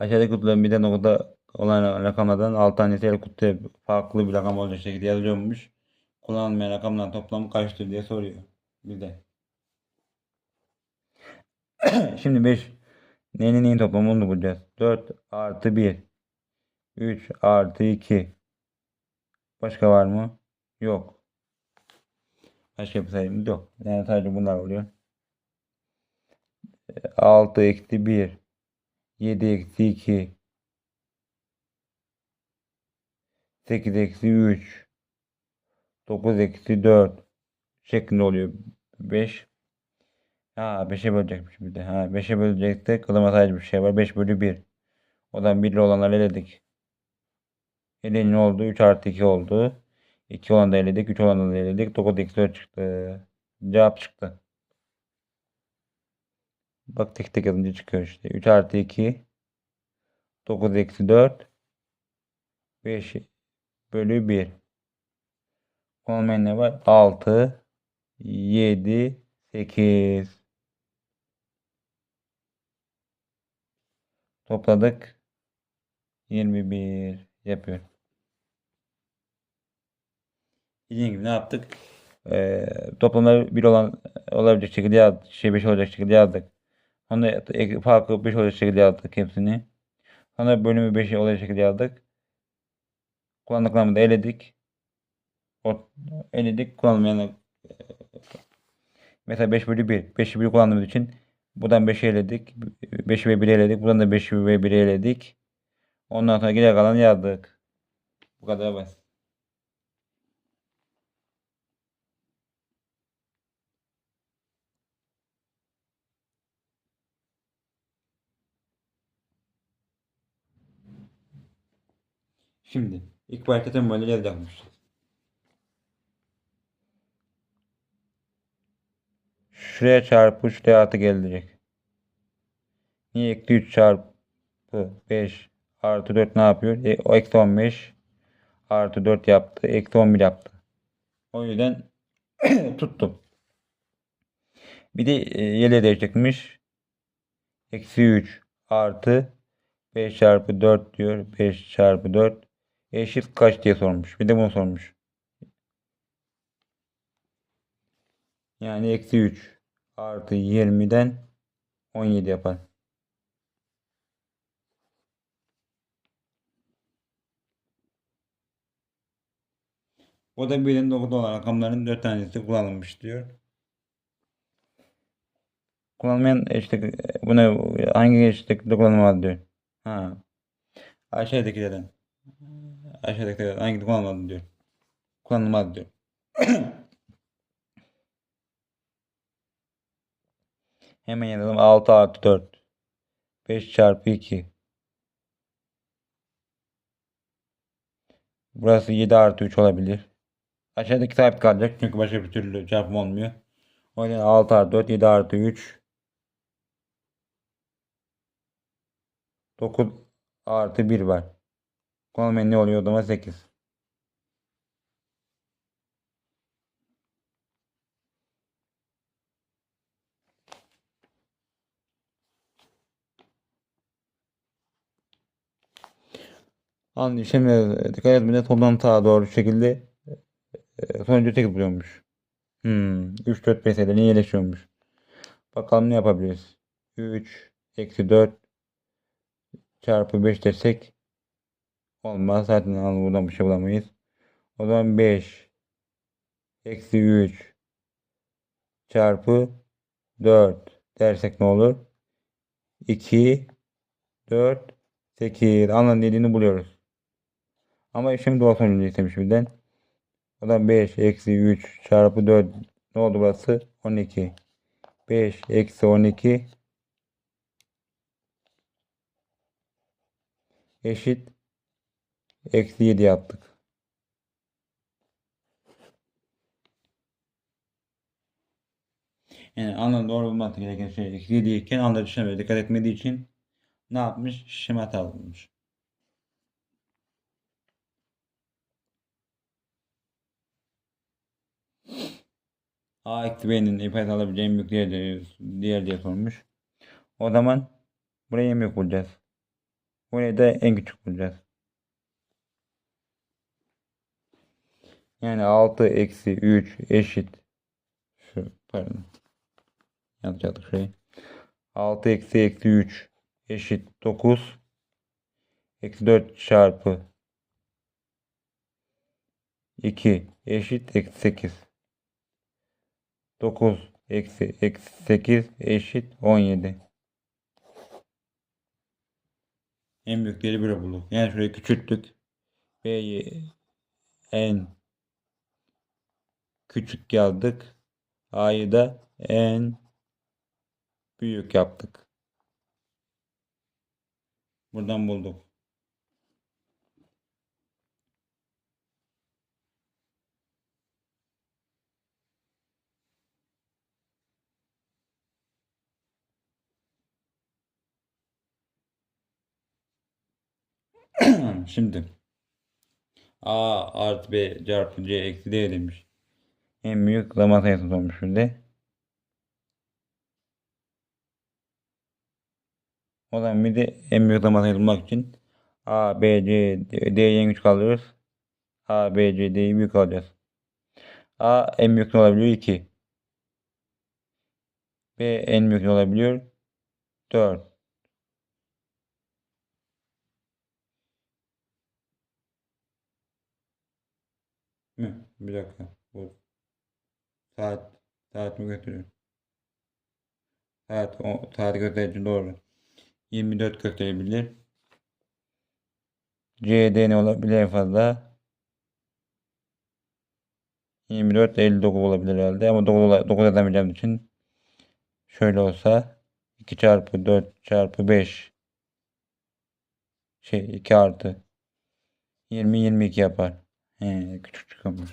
Aşağıdaki kutuların bir de nokta olan rakamlardan 6 tanesi her kutuya farklı bir rakam olacak şekilde yazılıyormuş. Kullanılmayan rakamların toplamı kaçtır diye soruyor. Bir de. Şimdi 5 neyin neyin toplamını bulacağız. 4 artı 1 3 artı 2 Başka var mı? Yok. Başka bir sayımız yok. Yani sadece bunlar oluyor. 6 eksi 1 7 eksi 2 8 eksi 3 9 eksi 4 şeklinde oluyor. 5 Ha 5'e bölecekmiş bir de. Ha 5'e bölecektik. Kılıma sadece bir şey var. 5 bölü 1. Odan 1'li olanları eledik. Eleğin ne oldu? 3 artı 2 oldu. 2 olan da eledik. 3 olan da eledik. 9 eksi 4 çıktı. Cevap çıktı. Bak tek tek yazınca çıkıyor işte. 3 artı 2 9 eksi 4 5 bölü 1 Olmayan ne var? 6 7 8 Topladık. 21 yapıyor. Dediğim gibi ne yaptık? Ee, toplamları 1 olan olabilecek şekilde yazdık. Şey 5 olacak şekilde yazdık. Sonra farkı 5 olacak şekilde yazdık hepsini. Sonra bölümü 5 olacak şekilde yazdık. Kullandıklarımızı da eledik. O, eledik. Kullanılmayanı mesela 5 bölü 1. 5'i 1 kullandığımız için buradan 5'i eledik. 5'i ve 1'i eledik. Buradan da 5'i ve 1'i eledik. Ondan sonra geri kalanı yazdık. Bu kadar basit. Şimdi ilk tüm böyle yazacakmış. Şuraya çarpı şuraya artı gelecek. Niye eksi 3 çarpı 5 artı 4 ne yapıyor? E, o eksi 15 artı 4 yaptı. Eksi 11 yaptı. O yüzden tuttum. Bir de e, yere değişecekmiş. Eksi 3 artı 5 çarpı 4 diyor. 5 çarpı 4 eşit kaç diye sormuş. Bir de bunu sormuş. Yani eksi 3 artı 20'den 17 yapar. O da birinin dokuda olan rakamların 4 tanesi kullanılmış diyor. Kullanılmayan eşitlik bunu hangi eşitlikte kullanılmaz diyor. Ha. Aşağıdakilerden. Aşağıdakilerden hangi kullanılmaz diyor. Kullanılmaz diyor. Hemen yazalım 6 artı 4. 5 çarpı 2. Burası 7 artı 3 olabilir. Aşağıdaki sabit kalacak çünkü başka bir türlü çarpım olmuyor. O yüzden 6 artı 4 7 artı 3 9 artı 1 var. Kullanmayan ne oluyor o zaman 8. Anlı işlemine dikkat etmeden sondan sağa doğru şekilde e, sonucu tek buluyormuş. Hmm, 3 4 meselerini iyileşiyormuş. Bakalım ne yapabiliriz? 3 eksi 4 çarpı 5 desek olmaz. Zaten al buradan bir şey bulamayız. O zaman 5 eksi 3 çarpı 4 dersek ne olur? 2 4 8 anlam dediğini buluyoruz. Ama doğal sonucu istemiş birden. O da 5 eksi 3 çarpı 4 ne oldu burası? 12. 5 eksi 12 eşit eksi 7 yaptık. Yani anda doğru bulması gereken şey eksi 7 iken anda düşünmeye dikkat etmediği için ne yapmış? Şema hata bulmuş. A eksi B'nin ifade alabileceğim büyük diğer, diğer diye sormuş. O zaman buraya en büyük bulacağız. Burayı da en küçük bulacağız. Yani 6 eksi 3 eşit. Şu pardon. Yanlış yazdık şurayı. 6 eksi eksi 3 eşit 9. Eksi 4 çarpı 2 eşit eksi 8. 9 eksi eksi 8 eşit 17. En büyükleri böyle bulduk. Yani şurayı küçülttük. B'yi en küçük yazdık. A'yı da en büyük yaptık. Buradan bulduk. Şimdi A artı B çarpı C eksi D demiş. En büyük zaman sayısı sormuş şimdi. O zaman bir de en büyük zaman sayısı bulmak için A, B, C, D'yi en küçük alıyoruz. A, B, C, D'yi büyük alacağız. A en büyük olabiliyor? 2. B en büyük olabiliyor? 4. Mi? Bir dakika. Bu saat saat mi gösteriyor? Saat o saat gösterici doğru. 24 gösterebilir. CD olabilir en fazla? 24 59 olabilir herhalde ama 9, 9 edemeyeceğim için şöyle olsa 2 çarpı 4 çarpı 5 şey 2 artı 20 22 yapar. He, küçük çıkmış.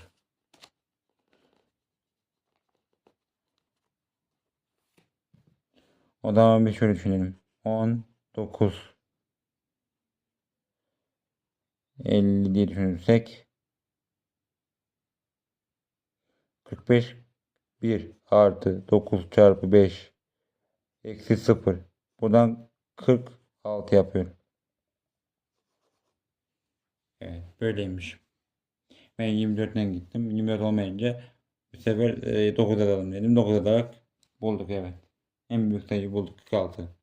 O zaman bir şöyle düşünelim. 19 50 diye düşünürsek 45 1 artı 9 çarpı 5 eksi 0 buradan 46 yapıyor. Evet böyleymiş. Ben 24'ten gittim. 24 olmayınca bu sefer e, 9 alalım dedim. 9 alarak bulduk evet. En büyük sayıyı bulduk 46.